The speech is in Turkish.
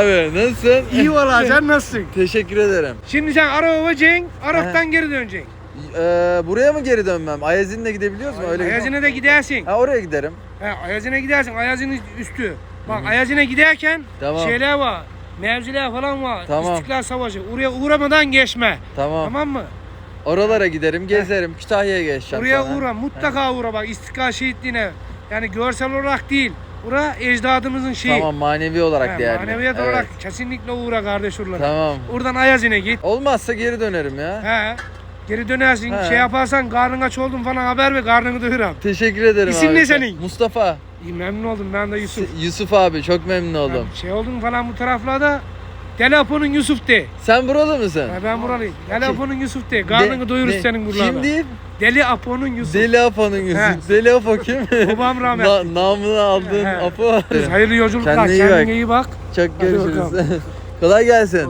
Abi nasılsın? İyi valla sen nasılsın? Teşekkür ederim. Şimdi sen Arap'a vereceksin, Arap'tan geri döneceksin. Ee, buraya mı geri dönmem? Ayazin'le gidebiliyoruz mu? Öyle Ayazine de gidersin. Ha oraya giderim. He, Ayazine gidersin, Ayazinin üstü. Bak Ayazine giderken Tamam. şeyler var, mevziler falan var. Tamam. İstiklal Savaşı. Oraya uğramadan geçme. Tamam. Tamam mı? Oralara giderim, gezerim. Kütahya'ya geçeceğim Oraya sonra. uğra, mutlaka uğra bak İstiklal Şehitliğine. Yani görsel olarak değil. Bura ecdadımızın şeyi. Tamam manevi olarak He, değerli. maneviyat Evet. olarak kesinlikle uğra kardeş oralara. Tamam. Oradan Ayazine git. Olmazsa geri dönerim ya. He. Geri dönersin. He. Şey yaparsan karnın aç oldun falan haber ver karnını doyuram. Teşekkür ederim İsim abi. ne senin? Mustafa. İyi memnun oldum ben de Yusuf. Yusuf abi çok memnun oldum. Yani şey oldun falan bu taraflarda Deli Apo'nun Yusuf de. Sen buralı mısın? Ha, ben buralıyım. Apo'nun Yusuf de. Karnını doyururuz de- senin buralarda. Kim değil? Deli Apo'nun Yusuf. Deli Apo'nun Yusuf. Deli Apo kim? Babam rahmetli. Na- namını aldığın He. Apo. Hayırlı yolculuklar. Kendine iyi Kendine bak. iyi bak. Çok görüşürüz. bakalım. Kolay gelsin.